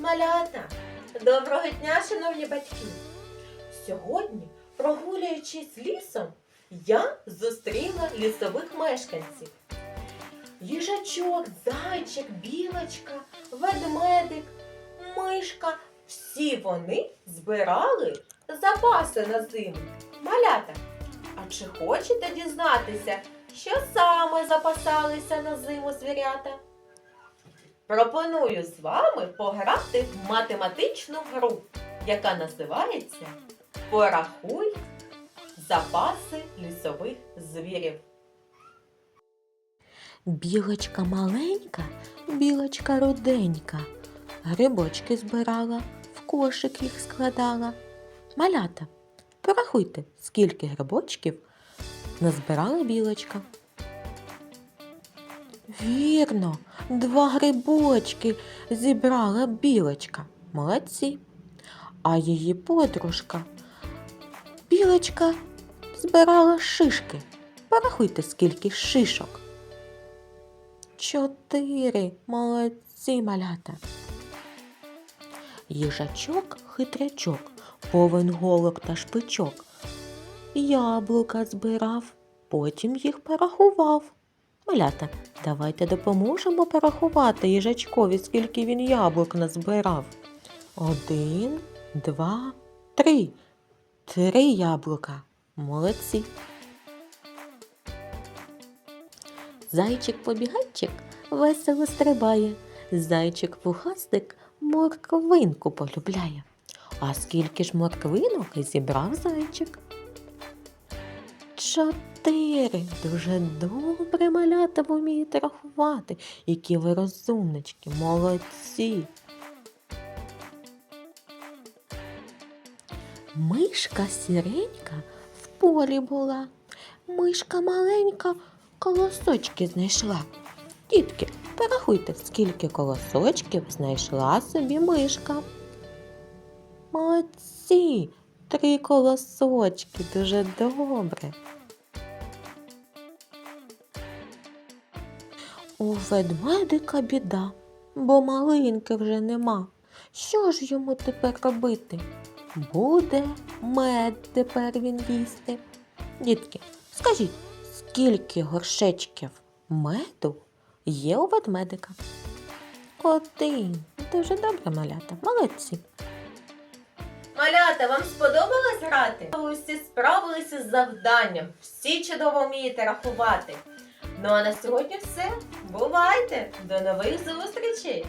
малята! Доброго дня, шановні батьки! Сьогодні, прогулюючись лісом, я зустріла лісових мешканців. Їжачок, зайчик, білочка, ведмедик, мишка. Всі вони збирали запаси на зиму. Малята, а чи хочете дізнатися, що саме запасалися на зиму звірята? Пропоную з вами пограти в математичну гру, яка називається Порахуй запаси лісових звірів. Білочка маленька, білочка руденька, грибочки збирала, в кошик їх складала. Малята, порахуйте, скільки грибочків назбирала білочка. Вірно, два грибочки зібрала білочка. Молодці. А її подружка. Білочка збирала шишки. Порахуйте, скільки шишок. Чотири. Молодці малята. Їжачок хитрячок, повен голок та шпичок. Яблука збирав, потім їх порахував. Малята, давайте допоможемо порахувати їжачкові, скільки він яблук назбирав. Один, два, три. Три яблука. Молодці. Зайчик-побігайчик весело стрибає. Зайчик-пухастик морквинку полюбляє. А скільки ж морквинок зібрав зайчик? Чотири. Дуже добре малята вмієте рахувати. Які ви розумнички, молодці. Мишка сіренька в полі була. Мишка маленька колосочки знайшла. Дітки, порахуйте, скільки колосочків знайшла собі мишка. Молодці, три колосочки, дуже добре. У ведмедика біда, бо малинки вже нема. Що ж йому тепер робити? Буде мед тепер він їсти. Дітки, скажіть, скільки горшечків меду є у ведмедика? Один. Дуже добре, малята. Молодці. Малята, вам сподобалось грати? Ви усі справилися з завданням. Всі чудово вмієте рахувати. Ну а на сьогодні все. Бувайте! До нових зустрічей!